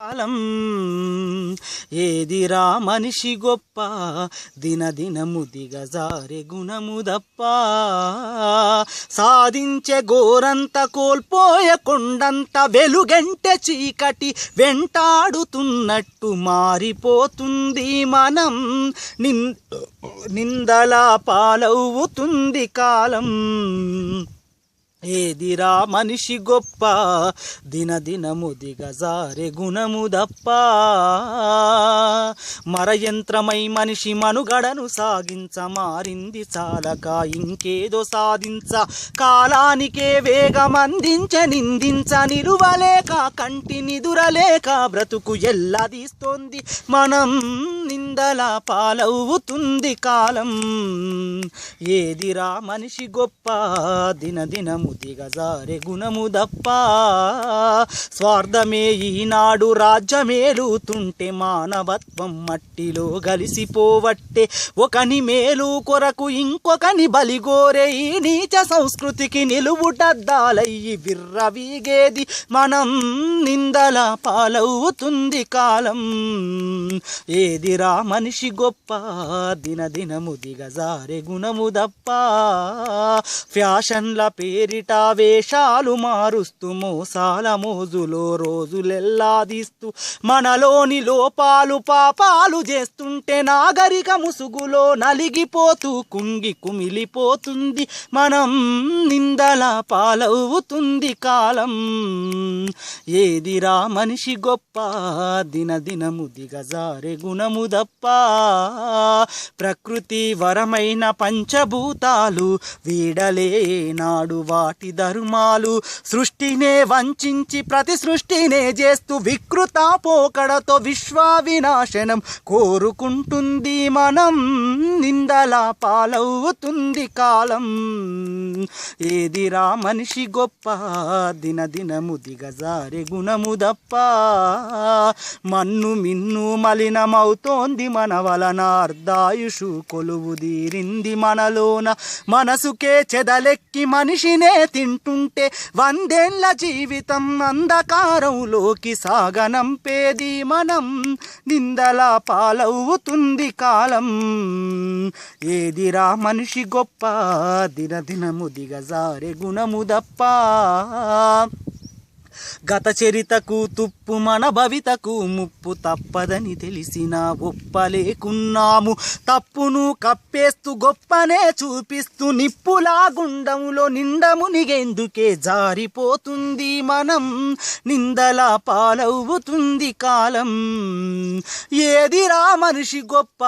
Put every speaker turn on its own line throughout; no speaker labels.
కాలం. ఏదిరా మనిషి గొప్ప? దినదినము దిగజారె గుణము దప్ప. సాధించే గోరంత కోల్పోయే కొండంత వెలుగంటే చీకటి వెంటాడుతున్నట్టు మారిపోతుంది మనం. నిన్ పాలవుతుంది కాలం. ఏదిరా మనిషి గొప్ప? దినదినము దిగజారె గుణము దప్ప. మరయంత్రమై మనిషి మనుగడను సాగించ మారింది చాలక ఇంకేదో సాధించ. కాలానికే వేగమందించ నిందించ నిలువలేక కంటి నిదురలేక బ్రతుకు ఎల్లదీస్తోంది. మనం నిందల పాలవుతుంది కాలం. ఏదిరా మనిషి గొప్ప? దినదినము దిగజారే గుణము దప్ప. స్వార్థమే ఈనాడు రాజ్యమేలుతుంటే మానవత్వం మట్టిలో గలిసిపోవట్టే. ఒకని మేలు కొరకు ఇంకొకని బలిగోరే ఈ నీచ సంస్కృతికి నిలువుటద్దాలయ్యి విర్రవీగేది మనం. నిందల పాలవుతుంది కాలం. ఏదిరా మనిషి గొప్ప దినదినము దిగజారే గుణము దప్ప. ఫ్యాషన్ల పేరిట వేషాలు మారుస్తూ మోసాల మోజులో రోజులెల్లాదిస్తూ మనలోని లోపాలు పాపాలు చేస్తుంటే నాగరిక ముసుగులో నలిగిపోతూ కుంగి కుమిలిపోతుంది మనం నిందల పాలవుతుంది కాలం. ఏదిరా మనిషి గొప్ప దినదినము దిగజారే గుణము ప్రకృతి వరమైన పంచభూతాలు వీడలేనాడు వాటి ధర్మాలు. సృష్టినే వంచించి ప్రతి సృష్టినే చేస్తూ వికృత పోకడతో విశ్వావినాశనం కోరుకుంటుంది మనం. నిందల పాలవుతుంది కాలం. ఏదిరా మనిషి గొప్ప? దినదినము దిగజారే గుణము దప్ప మన్ను మిన్ను మలినమవుతోంది మన వలన అర్ధాయుషు కొలువు తీరింది మనలోన. మనసుకే చెదలెక్కి మనిషినే తింటుంటే వందేళ్ళ జీవితం అంధకారంలోకి సాగనంపేది మనం. నిందల పాలవుతుంది కాలం. ఏదిరా మనిషి గొప్ప? దినదినము దిగజారె గుణము దప్ప గత చరితకు తుప్పు మన భవితకు ముప్పు తప్పదని తెలిసిన ఒప్పలేకున్నాము. తప్పును కప్పేస్తూ గొప్పనే చూపిస్తూ నిప్పులా గుండంలో నిండమునిగేందుకే జారిపోతుంది మనం. నిందలా పాలవుతుంది కాలం. ఏదిరా మనిషి గొప్ప?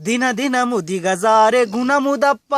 దినదినము దిగజారే గుణము దప్ప